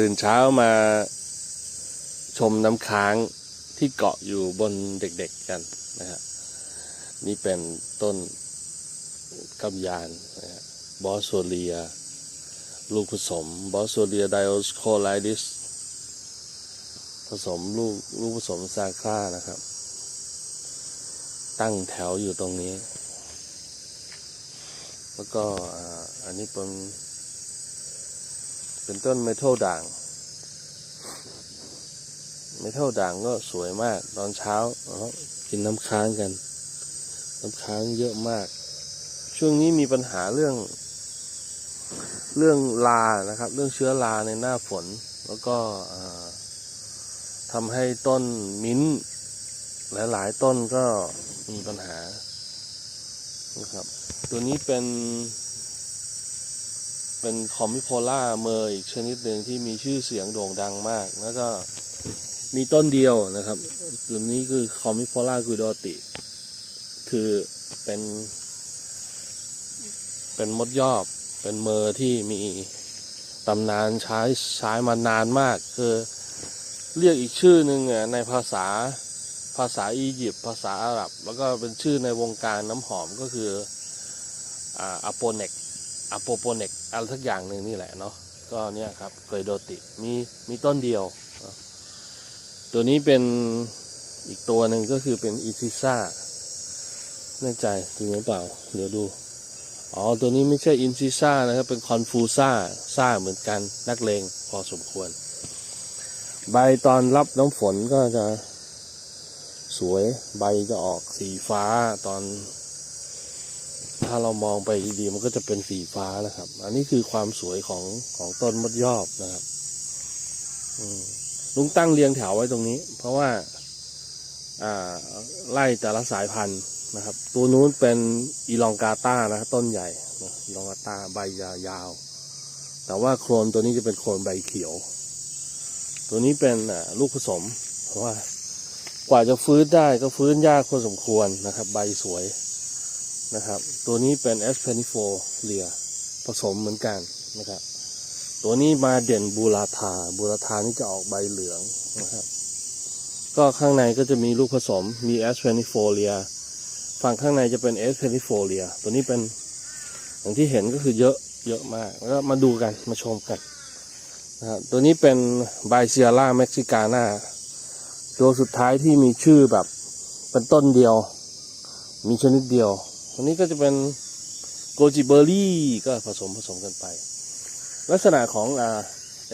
ตื่นเช้ามาชมน้ำค้างที่เกาะอยู่บนเด็กๆกันนะฮะนี่เป็นต้นกำยานนะฮะบอสโซเลีย ลูกผสมบอสโซเลียไดโอสโคไลดิสผสมลูกลูกผสมซาครานะครับ ตั้งแถวอยู่ตรงนี้ แล้วก็อันนี้เป็น เป็นต้นเมทัลด่าง เมทัลด่างก็สวยมาก ตอนเช้าเอกินน้ำค้างกัน น้ำค้างเยอะมาก ช่วงนี้มีปัญหาเรื่อง เรื่องลานะครับ เรื่องเชื้อราในหน้าฝน แล้วก็ทำให้ต้นมิ้นหลายๆต้นก็มีปัญหานะครับ ตัวนี้เป็น เป็นคอมมิโพล่าเมอร์อีกชนิดหนึ่งที่มีชื่อเสียงโด่งดังมาก แล้วก็มีต้นเดียวนะครับตัวนี้คือคอมมิโพล่ากุโดติ คือเป็น เป็นมดยอบ เป็นเมอร์ที่มีตำนานใช้ใช้มานานมาก คือเรียกอีกชื่อหนึ่งในภาษาภาษาอียิปต์ภาษาอาหรับ แล้วก็เป็นชื่อในวงการน้ำหอมก็คืออ่าอโปเนก อะโปโปเนกอะไรสักอย่างหนึ่งนี่แหละเนาะก็เนี่ยครับเคยโดติมีมีต้นเดียว ตัวนี้เป็นอีกตัวหนึ่งก็คือเป็นอีซิซ่าแน่ใจจริงหรือเปล่า เดี๋ยวดู อ๋อ ตัวนี้ไม่ใช่อินซิซ่านะครับ เป็นคอนฟูซ่าซ่าเหมือนกันนักเลงพอสมควร ใบตอนรับน้ำฝนก็จะสวยใบจะออกสีฟ้าตอน ถ้าเรามองไปดีๆมันก็จะเป็นสีฟ้านะครับ อันนี้คือความสวยของของต้นมดยอบนะครับลุงตั้งเรียงแถวไว้ตรงนี้ เพราะว่าไล่แต่ละสายพันธุ์นะครับ ตัวนู้นเป็นอีลองกาตานะต้นใหญ่อีลองกาตาใบยาวๆแต่ว่าโคลนตัวนี้จะเป็นโคลนใบเขียว ตัวนี้เป็นลูกผสม เพราะว่ากว่าจะฟื้นได้ก็ฟื้นยากพอสมควรนะครับ ใบสวย นะครับ ตัวนี้เป็น s p e n i f o l i a ผสมเหมือนกันนะครับ ตัวนี้มาเด่นบูราธาบูราธานี่จะออกใบเหลืองนะครับ ก็ข้างในก็จะมีลูกผสมมี s p e n i f o l i a ฝั่งข้างในจะเป็น s p e n i f o l i a ตัวนี้เป็นอย่างที่เห็นก็คือเยอะเยอะมาก แล้วก็มาดูกันมาชมกันนะครับตัวนี้เป็น b i c e r a mexicana ตัวสุดท้ายที่มีชื่อแบบเป็นต้นเดียว มีชนิดเดียว อันนี้ก็จะเป็นโกจิเบอร์รี่ก็ผสมผสมกันไป ลักษณะของอ่า